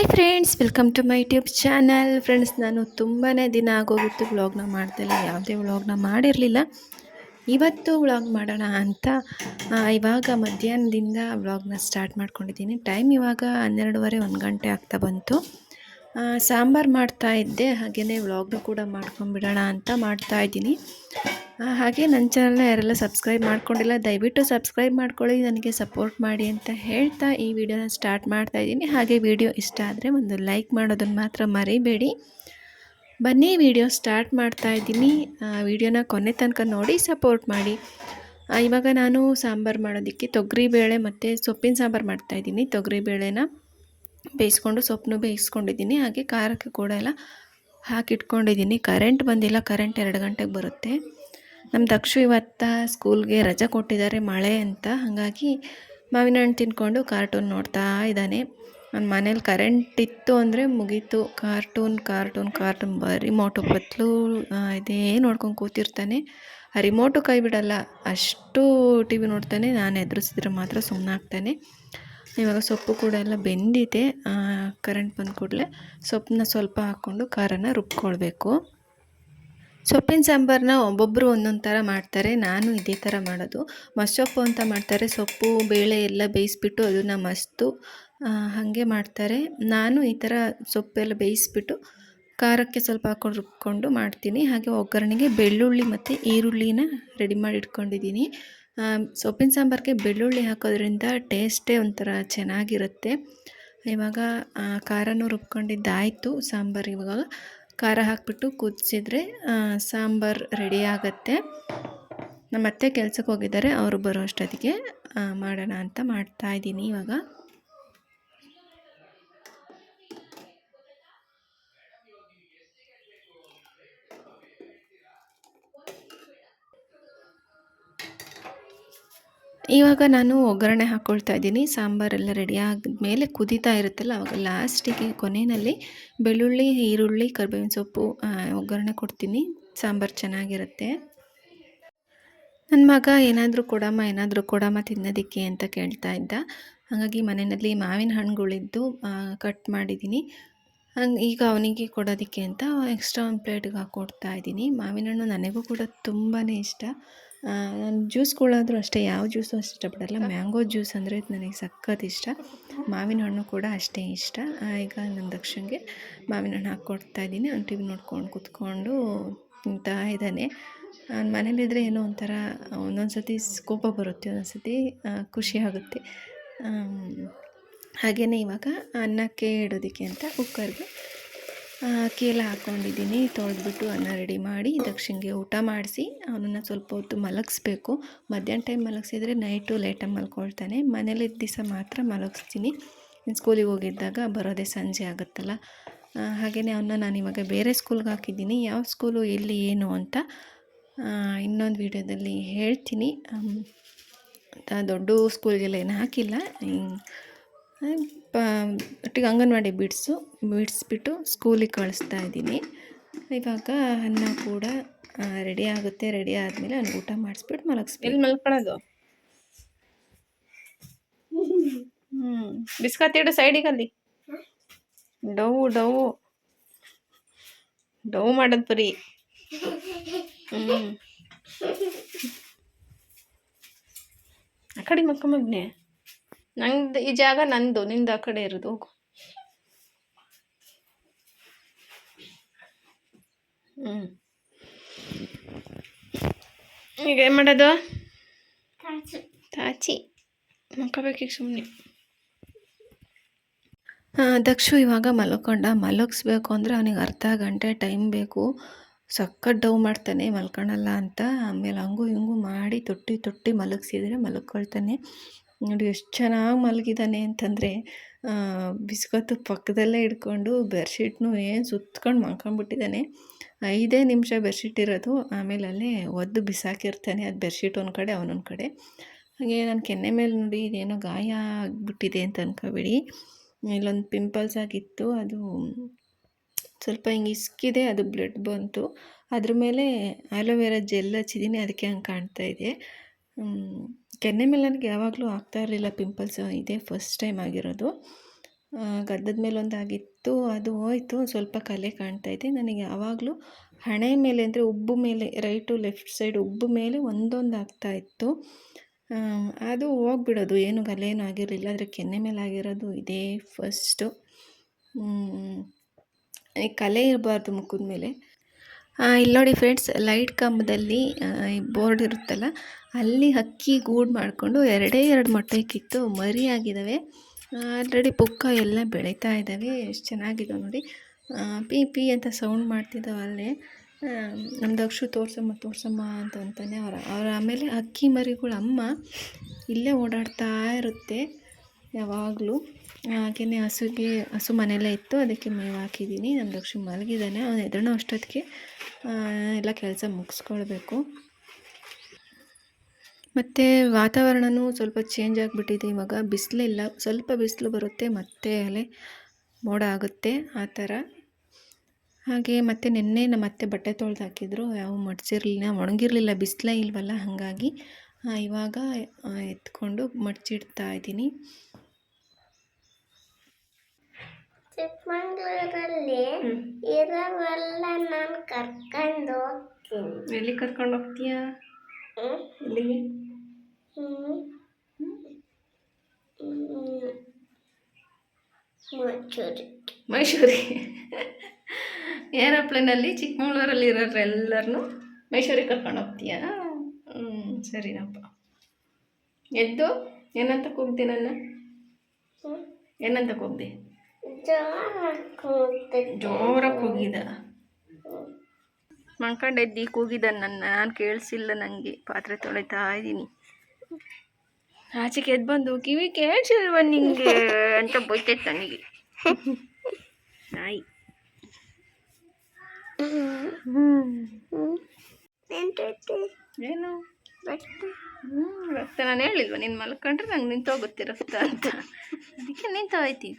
Hi friends welcome to my YouTube channel friends ನಾನು ತುಂಬಾ ದಿನ ಆಗೋಗಿತ್ತು ವ್ಲಾಗ್ನ ಮಾಡ್ತಿಲ್ಲ ಯಾವುದೇ ವ್ಲಾಗ್ನ ಮಾಡಿರಲಿಲ್ಲ. ಇವತ್ತು ವ್ಲಾಗ್ ಮಾಡೋಣ ಅಂತ ಇವಾಗ ಮಧ್ಯಾಹ್ನದಿಂದ ವ್ಲಾಗ್ನ ಸ್ಟಾರ್ಟ್ ಮಾಡ್ಕೊಂಡಿದ್ದೀನಿ. ಟೈಮ್ ಇವಾಗ ಹನ್ನೆರಡುವರೆ ಒಂದು ಗಂಟೆ ಆಗ್ತಾ ಬಂತು. ಸಾಂಬಾರು ಮಾಡ್ತಾ ಇದ್ದೆ ಹಾಗೆಯೇ ವ್ಲಾಗ್ನ ಕೂಡ ಮಾಡ್ಕೊಂಡ್ಬಿಡೋಣ ಅಂತ ಮಾಡ್ತಾ ಇದ್ದೀನಿ. ಹಾಗೆ ನನ್ನ ಚಾನಲ್ನ ಯಾರೆಲ್ಲ ಸಬ್ಸ್ಕ್ರೈಬ್ ಮಾಡ್ಕೊಂಡಿಲ್ಲ, ದಯವಿಟ್ಟು ಸಬ್ಸ್ಕ್ರೈಬ್ ಮಾಡ್ಕೊಳ್ಳಿ, ನನಗೆ ಸಪೋರ್ಟ್ ಮಾಡಿ ಅಂತ ಹೇಳ್ತಾ ಈ ವಿಡಿಯೋನ ಸ್ಟಾರ್ಟ್ ಮಾಡ್ತಾ ಇದ್ದೀನಿ. ಹಾಗೆ ವಿಡಿಯೋ ಇಷ್ಟ ಆದರೆ ಒಂದು ಲೈಕ್ ಮಾಡೋದನ್ನು ಮಾತ್ರ ಮರಿಬೇಡಿ. ಬನ್ನಿ, ವಿಡಿಯೋ ಸ್ಟಾರ್ಟ್ ಮಾಡ್ತಾ ಇದ್ದೀನಿ. ವಿಡಿಯೋನ ಕೊನೆ ತನಕ ನೋಡಿ ಸಪೋರ್ಟ್ ಮಾಡಿ. ಇವಾಗ ನಾನು ಸಾಂಬಾರು ಮಾಡೋದಕ್ಕೆ ತೊಗರಿಬೇಳೆ ಮತ್ತು ಸೊಪ್ಪಿನ ಸಾಂಬಾರು ಮಾಡ್ತಾಯಿದ್ದೀನಿ ತೊಗರಿಬೇಳೆನ ಬೇಯಿಸ್ಕೊಂಡು ಸೊಪ್ಪನ್ನು ಬೇಯಿಸ್ಕೊಂಡಿದ್ದೀನಿ. ಹಾಗೆ ಖಾರಕ್ಕೆ ಕೂಡ ಎಲ್ಲ ಹಾಕಿಟ್ಕೊಂಡಿದ್ದೀನಿ. ಕರೆಂಟ್ ಬಂದಿಲ್ಲ ಕರೆಂಟ್ ಎರಡು ಗಂಟೆಗೆ ಬರುತ್ತೆ. ನಮ್ಮ ದಕ್ಷು ಇವತ್ತ ಸ್ಕೂಲ್ಗೆ ರಜೆ ಕೊಟ್ಟಿದ್ದಾರೆ ಮಳೆ ಅಂತ. ಹಾಗಾಗಿ ಮಾವಿನ ಹಣ್ಣು ತಿನ್ಕೊಂಡು ಕಾರ್ಟೂನ್ ನೋಡ್ತಾ ಇದ್ದಾನೆ. ನನ್ನ ಮನೇಲಿ ಕರೆಂಟ್ ಇತ್ತು ಅಂದರೆ ಮುಗೀತು. ಕಾರ್ಟೂನ್ ಕಾರ್ಟೂನ್ ಕಾರ್ಟೂನ್ ಬರೀ ಮೋಟು ಪತ್ಲು ಇದೇ ನೋಡ್ಕೊಂಡು ಕೂತಿರ್ತಾನೆ. ಆ ರಿಮೋಟು ಕೈ ಬಿಡಲ್ಲ. ಅಷ್ಟು ಟಿ ವಿ ನೋಡ್ತಾನೆ. ನಾನು ಎದುರಿಸಿದ್ರೆ ಮಾತ್ರ ಸುಮ್ಮನಾಗ್ತಾನೆ ಇವಾಗ ಸೊಪ್ಪು ಕೂಡ ಎಲ್ಲ ಬೆಂದಿದೆ. ಕರೆಂಟ್ ಬಂದ ಕೂಡಲೇ ಸೊಪ್ಪನ್ನ ಸ್ವಲ್ಪ ಹಾಕ್ಕೊಂಡು ಖಾರನ ರುಬ್ಕೊಳ್ಬೇಕು. ಸೊಪ್ಪಿನ ಸಾಂಬಾರನ್ನ ಒಬ್ಬೊಬ್ಬರು ಒಂದೊಂದು ಥರ ಮಾಡ್ತಾರೆ, ನಾನು ಇದೇ ಥರ ಮಾಡೋದು. ಮಸ್ಸೊಪ್ಪು ಅಂತ ಮಾಡ್ತಾರೆ, ಸೊಪ್ಪು, ಬೇಳೆ ಎಲ್ಲ ಬೇಯಿಸ್ಬಿಟ್ಟು ಅದನ್ನು ಮಸ್ತು ಹಾಗೆ ಮಾಡ್ತಾರೆ. ನಾನು ಈ ಥರ ಸೊಪ್ಪೆಲ್ಲ ಬೇಯಿಸ್ಬಿಟ್ಟು ಖಾರಕ್ಕೆ ಸ್ವಲ್ಪ ಹಾಕೊಂಡು ರುಬ್ಕೊಂಡು ಮಾಡ್ತೀನಿ. ಹಾಗೆ ಒಗ್ಗರಣೆಗೆ ಬೆಳ್ಳುಳ್ಳಿ ಮತ್ತು ಈರುಳ್ಳಿನ ರೆಡಿ ಮಾಡಿ ಇಟ್ಕೊಂಡಿದ್ದೀನಿ. ಸೊಪ್ಪಿನ ಸಾಂಬಾರಿಗೆ ಬೆಳ್ಳುಳ್ಳಿ ಹಾಕೋದ್ರಿಂದ ಟೇಸ್ಟೇ ಒಂಥರ ಚೆನ್ನಾಗಿರುತ್ತೆ. ಇವಾಗ ಖಾರನೂ ರುಬ್ಕೊಂಡಿದ್ದಾಯಿತು, ಸಾಂಬಾರು ಇವಾಗ. ಖಾರ ಹಾಕಿಬಿಟ್ಟು ಕುದಿಸಿದ್ರೆ ಸಾಂಬಾರು ರೆಡಿ ಆಗುತ್ತೆ. ನಮ್ಮ ಅತ್ತೆ ಕೆಲ್ಸಕ್ಕೆ ಹೋಗಿದ್ದಾರೆ, ಅವರು ಬರೋ ಅಷ್ಟೊತ್ತಿಗೆ ಮಾಡೋಣ ಅಂತ ಮಾಡ್ತಾ ಇದ್ದೀನಿ ಇವಾಗ. ಇವಾಗ ನಾನು ಒಗ್ಗರಣೆ ಹಾಕ್ಕೊಳ್ತಾ ಇದ್ದೀನಿ. ಸಾಂಬಾರೆಲ್ಲ ರೆಡಿ ಆದಮೇಲೆ ಕುದೀತಾ ಇರುತ್ತಲ್ಲ, ಅವಾಗ ಲಾಸ್ಟಿಗೆ ಕೊನೆಯಲ್ಲಿ ಬೆಳ್ಳುಳ್ಳಿ, ಈರುಳ್ಳಿ, ಕರ್ಬೇವಿನ ಸೊಪ್ಪು ಒಗ್ಗರಣೆ ಕೊಡ್ತೀನಿ. ಸಾಂಬಾರು ಚೆನ್ನಾಗಿರುತ್ತೆ. ನನ್ನ ಮಗ ಏನಾದರೂ ಕೊಡಮ್ಮ ಏನಾದರೂ ಕೊಡಮ್ಮ ತಿನ್ನೋದಕ್ಕೆ ಅಂತ ಕೇಳ್ತಾ ಇದ್ದ. ಹಾಗಾಗಿ ಮನೆಯಲ್ಲಿ ಮಾವಿನ ಹಣ್ಣುಗಳಿದ್ದು ಕಟ್ ಮಾಡಿದ್ದೀನಿ. ಹಂಗೆ ಈಗ ಅವನಿಗೆ ಕೊಡೋದಕ್ಕೆ ಅಂತ ಎಕ್ಸ್ಟ್ರಾ ಒಂದು ಪ್ಲೇಟ್ಗೆ ಹಾಕ್ಕೊಡ್ತಾ ಇದ್ದೀನಿ. ಮಾವಿನ ಹಣ್ಣು ನನಗೂ ಕೂಡ ತುಂಬಾ ಇಷ್ಟ. ಜ್ಯೂಸ್ಗಳಾದರೂ ಅಷ್ಟೇ, ಯಾವ ಜ್ಯೂಸು ಅಷ್ಟು ಇಷ್ಟಪಡಲ್ಲ. ಮ್ಯಾಂಗೋ ಜ್ಯೂಸ್ ಅಂದರೆ ನನಗೆ ಸಖತ್ ಇಷ್ಟ. ಮಾವಿನ ಹಣ್ಣು ಕೂಡ ಅಷ್ಟೇ ಇಷ್ಟ. ಈಗ ನನ್ನ ದಕ್ಷಿಣಗೆ ಮಾವಿನ ಹಣ್ಣು ಹಾಕ್ಕೊಡ್ತಾ ಇದ್ದೀನಿ. ಅವ್ನು ಟಿ ವಿ ನೋಡ್ಕೊಂಡು ಕುತ್ಕೊಂಡು ತಿಂತಾ ಇದ್ದಾನೆ. ನಾನು ಮನೇಲಿದ್ದರೆ ಏನೋ ಒಂಥರ ಒಂದೊಂದು ಸತಿ ಸ್- ಕೋಪ ಬರುತ್ತೆ ಒಂದೊಂದು ಸತಿ ಖುಷಿ ಆಗುತ್ತೆ. ಹಾಗೆಯೇ ಇವಾಗ ಅನ್ನಕ್ಕೆ ಇಡೋದಕ್ಕೆ ಅಂತ ಕುಕ್ಕರ್ಗೆ ಅಕ್ಕಿ ಹಾಕ್ಕೊಂಡಿದ್ದೀನಿ. ತೊಳೆದ್ಬಿಟ್ಟು ಅನ್ನ ರೆಡಿ ಮಾಡಿ, ದಕ್ಷಿಣಿಗೆ ಊಟ ಮಾಡಿಸಿ, ಅವನನ್ನು ಸ್ವಲ್ಪ ಹೊತ್ತು ಮಲಗಿಸ್ಬೇಕು. ಮಧ್ಯಾಹ್ನ ಟೈಮ್ ಮಲಗಿಸಿದರೆ ನೈಟು ಲೇಟಾಗಿ ಮಲ್ಕೊಳ್ತಾನೆ. ಮನೇಲಿ ದಿವಸ ಮಾತ್ರ ಮಲಗಿಸ್ತೀನಿ. ಸ್ಕೂಲಿಗೆ ಹೋಗಿದ್ದಾಗ ಬರೋದೇ ಸಂಜೆ ಆಗುತ್ತಲ್ಲ. ಹಾಗೆಯೇ ಅವನ್ನ ನಾನು ಇವಾಗ ಬೇರೆ ಸ್ಕೂಲ್ಗೆ ಹಾಕಿದ್ದೀನಿ. ಯಾವ ಸ್ಕೂಲು ಎಲ್ಲಿ, ಏನು ಅಂತ ಇನ್ನೊಂದು ವಿಡಿಯೋದಲ್ಲಿ ಹೇಳ್ತೀನಿ. ದೊಡ್ಡ ಸ್ಕೂಲ್ಗೆಲ್ಲ ಏನು ಹಾಕಿಲ್ಲ. ಒಟ್ಟಿಗೆ ಅಂಗನವಾಡಿ ಬಿಡಿಸು, ಬಿಡಿಸ್ಬಿಟ್ಟು ಸ್ಕೂಲಿಗೆ ಕಳಿಸ್ತಾ ಇದ್ದೀನಿ. ಇವಾಗ ಅನ್ನ ಕೂಡ ರೆಡಿ ಆಗುತ್ತೆ. ರೆಡಿ ಆದಮೇಲೆ ಅವ್ನಿಗೆ ಊಟ ಮಾಡಿಸ್ಬಿಟ್ಟು ಮಲಗಿಸ್ಬೇಕು. ಎಲ್ಲಿ ಮಲ್ಕೊಳ್ಳೋದು ಹ್ಞೂ ಬಿಸ್ಕತ್ ಇಡು ಸೈಡಿಗೆ ಅಲ್ಲಿ. ಡವ್ ಡವ್ ಡವ್ ಮಾಡೋದು ಬರೀ ಹ್ಞೂ ಆ ಕಡೆ ಮಕ್ಕಮಗ್ನೆ ನಂದು ಈ ಜಾಗ ನಂದು ನಿಂದು ಆ ಕಡೆ ಇರೋದು ಹೋಗು. ಹ್ಮ್. ಈಗ ಏನು ಮಾಡೋದು? ತಾಚಿ ಮಕ್ಕಬೇಕೀಗ ಸುಮ್ಮನೆ ದಕ್ಷು ಇವಾಗ ಮಲ್ಕೊಂಡ. ಮಲಗಿಸ್ಬೇಕು ಅಂದರೆ ಅವನಿಗೆ ಅರ್ಧ ಗಂಟೆ ಟೈಮ್ ಬೇಕು. ಸಖತ್ ಡವ್ ಮಾಡ್ತಾನೆ ಮಲ್ಕೊಳಲ್ಲ ಅಂತ. ಆಮೇಲೆ ಹಂಗು ಹಿಂಗು ಮಾಡಿ ತೊಟ್ಟಿ ತೊಟ್ಟಿ ಮಲಗಿಸಿದರೆ ಮಲ್ಕೊಳ್ತಾನೆ. ನೋಡಿ ಎಷ್ಟು ಚೆನ್ನಾಗಿ ಮಲಗಿದ್ದಾನೆ ಅಂತಂದರೆ ಬಿಸ್ಕತ್ತು ಪಕ್ಕದಲ್ಲೇ ಇಟ್ಕೊಂಡು ಬೆಡ್ಶೀಟ್ನು ಏನು ಸುತ್ಕೊಂಡು ಮಲ್ಕೊಂಡ್ಬಿಟ್ಟಿದ್ದಾನೆ. ಐದೇ ನಿಮಿಷ ಬೆರ್ಶೀಟ್ ಇರೋದು, ಆಮೇಲೆ ಅಲ್ಲೇ ಒದ್ದು ಬಿಸಾಕಿರ್ತಾನೆ. ಅದು ಬೆರ್ಶೀಟ್ ಒಂದು ಕಡೆ, ಅವನೊಂದು ಕಡೆ. ಹಾಗೆ ನಾನು ಕೆನ್ನೆ ಮೇಲೆ ನೋಡಿ ಇದೇನೋ ಗಾಯ ಆಗಿಬಿಟ್ಟಿದೆ ಅಂತ ಅನ್ಕೋಬೇಡಿ. ಇಲ್ಲೊಂದು ಪಿಂಪಲ್ಸ್ ಆಗಿತ್ತು, ಅದು ಸ್ವಲ್ಪ ಹಿಂಗೆ ಇಸ್ಕಿದೆ, ಅದು ಬ್ಲಡ್ ಬಂತು. ಅದ್ರ ಮೇಲೆ ಆಲೋವೆರಾ ಜೆಲ್ ಹಚ್ಚಿದ್ದೀನಿ ಅದಕ್ಕೆ ಹಂಗೆ ಕಾಣ್ತಾ ಇದೆ. ಕೆನ್ನೆ ಮೇಲೆ ನನಗೆ ಯಾವಾಗಲೂ ಆಗ್ತಾ ಇರಲಿಲ್ಲ ಪಿಂಪಲ್ಸ್ ಇದೇ ಫಸ್ಟ್ ಟೈಮ್ ಆಗಿರೋದು. ಗದ್ದದ ಮೇಲೆ ಒಂದಾಗಿತ್ತು ಅದು ಹೋಯ್ತು, ಸ್ವಲ್ಪ ಕಲೆ ಕಾಣ್ತಾ ಇದೆ. ನನಗೆ ಯಾವಾಗಲೂ ಹಣೆ ಮೇಲೆ ಅಂದರೆ ಉಬ್ಬು ಮೇಲೆ ರೈಟು ಲೆಫ್ಟ್ ಸೈಡ್ ಉಬ್ಬು ಮೇಲೆ ಒಂದೊಂದು ಆಗ್ತಾ ಇತ್ತು. ಅದು ಹೋಗ್ಬಿಡೋದು, ಏನು ಗಲೇನೂ ಆಗಿರಲಿಲ್ಲ, ಆದರೆ ಕೆನ್ನೆ ಮೇಲೆ ಆಗಿರೋದು ಇದೇ ಫಸ್ಟು ಕಲೆ ಇರಬಾರ್ದು ಮುಖದ ಮೇಲೆ. ಇಲ್ಲಿ ನೋಡಿ ಫ್ರೆಂಡ್ಸ್ ಲೈಟ್ ಕಂಬದಲ್ಲಿ ಬೋರ್ಡ್ ಇರುತ್ತಲ್ಲ, ಅಲ್ಲಿ ಹಕ್ಕಿ ಗೂಡು ಮಾಡಿಕೊಂಡು ಎರಡೇ ಎರಡು ಮೊಟ್ಟೆ ಕಿತ್ತು ಮರಿ ಆಗಿದ್ದಾವೆ ಆಲ್ರೆಡಿ ಪುಕ್ಕ ಎಲ್ಲ ಬೆಳೀತಾ ಇದ್ದಾವೆ ಎಷ್ಟು ಚೆನ್ನಾಗಿದೆ ನೋಡಿ. ಪಿ ಪಿ ಅಂತ ಸೌಂಡ್ ಮಾಡ್ತಿದ್ದಾವೆ ಅಲ್ಲೇ. ನಮ್ದು ಅಕ್ಷು ತೋರ್ಸಮ್ಮ ತೋರ್ಸಮ್ಮ ಅಂತ ಅಂತಾನೆ ಅವ್ರ ಅವ್ರ ಆಮೇಲೆ ಅಕ್ಕಿ ಮರಿಗಳು ಅಮ್ಮ ಇಲ್ಲೇ ಓಡಾಡ್ತಾ ಇರುತ್ತೆ ಯಾವಾಗಲೂ. ಹಾಗೆಯೇ ಹಸುಗೆ ಹಸು ಮನೆಯಲ್ಲೇ ಇತ್ತು, ಅದಕ್ಕೆ ಮೇವು ಹಾಕಿದ್ದೀನಿ. ನಮ್ಮ ಲಕ್ಷ್ಮಿ ಮಲಗಿದ್ದಾನೆ. ಅವನು ಎದ್ರೂ ಅಷ್ಟೊತ್ತಿಗೆ ಎಲ್ಲ ಕೆಲಸ ಮುಗಿಸ್ಕೊಳ್ಬೇಕು. ಮತ್ತು ವಾತಾವರಣವೂ ಸ್ವಲ್ಪ ಚೇಂಜ್ ಆಗಿಬಿಟ್ಟಿದೆ ಇವಾಗ. ಬಿಸಿಲಿಲ್ಲ ಸ್ವಲ್ಪ ಬಿಸಿಲು ಬರುತ್ತೆ, ಮತ್ತೆ ಅಲ್ಲೇ ಮೋಡ ಆಗುತ್ತೆ, ಆ ಥರ. ಹಾಗೆ ಮತ್ತು ನಿನ್ನೆ ನಮ್ಮ ಅತ್ತೆ ಬಟ್ಟೆ ತೊಳೆದು ಹಾಕಿದ್ರು. ಯಾವ ಮಡ್ಚಿರಲಿಲ್ಲ, ಒಣಗಿರಲಿಲ್ಲ, ಬಿಸಿಲೇ ಇಲ್ವಲ್ಲ, ಹಾಗಾಗಿ ಇವಾಗ ಎತ್ಕೊಂಡು ಮಡ್ಚಿಡ್ತಾ ಇದ್ದೀನಿ. ಚಿಕ್ಕಮಂಗ್ಳೂರಲ್ಲಿ ಇರೋವೆಲ್ಲ ನಾನು ಕರ್ಕೊಂಡು ಹೋಗ್ತೀನಿ. ಎಲ್ಲಿ ಕರ್ಕೊಂಡು ಹೋಗ್ತೀಯಾ? ಎಲ್ಲಿಗೆ? ಮೈಸೂರಿ. ಮೈಸೂರಿಗೆ. ಏರೋಪ್ಲೇನಲ್ಲಿ ಚಿಕ್ಕಮಂಗ್ಳೂರಲ್ಲಿ ಇರೋರೆಲ್ಲರನ್ನು ಮೈಸೂರಿಗೆ ಕರ್ಕೊಂಡು ಹೋಗ್ತೀಯಾ? ಹ್ಞೂ ಸರಿನಪ್ಪ. ಎದ್ದು ಏನಂತ ಕೂಗ್ದೆ ನನ್ನ. ಏನಂತ ಕೂಗ್ದೆ? ಜೋರಾಗಿ ಕೂಗಿದ. ಮಣ್ಕಂಡೆದ್ದಿ ಕೂಗಿದ ನನ್ನ ನಾನು ಕೇಳಿಸಿಲ್ಲ ನನಗೆ ಪಾತ್ರೆ ತೊಳಿತಾ ಇದ್ದೀನಿ ಆಚೆಗೆ ಎದ್ದು ಬಂದು, ಕಿವಿ ಕೇಳಿಸಿಲ್ವ ನಿಂಗೆ ಅಂತ ಬೈತೈತೆ ನನಗೆ. ನಾಯಿ. ಏನು? ಹ್ಞೂ ರಕ್ತ. ನಾನು ಹೇಳಿಲ್ವ, ನೀನು ಮಲ್ಕೊಂಡ್ರೆ ನಂಗೆ ನಿಂತೋಗುತ್ತೆ ರಕ್ತ ಅಂತ. ಅದಕ್ಕೆ ನಿಂತೋಯ್ತಿ.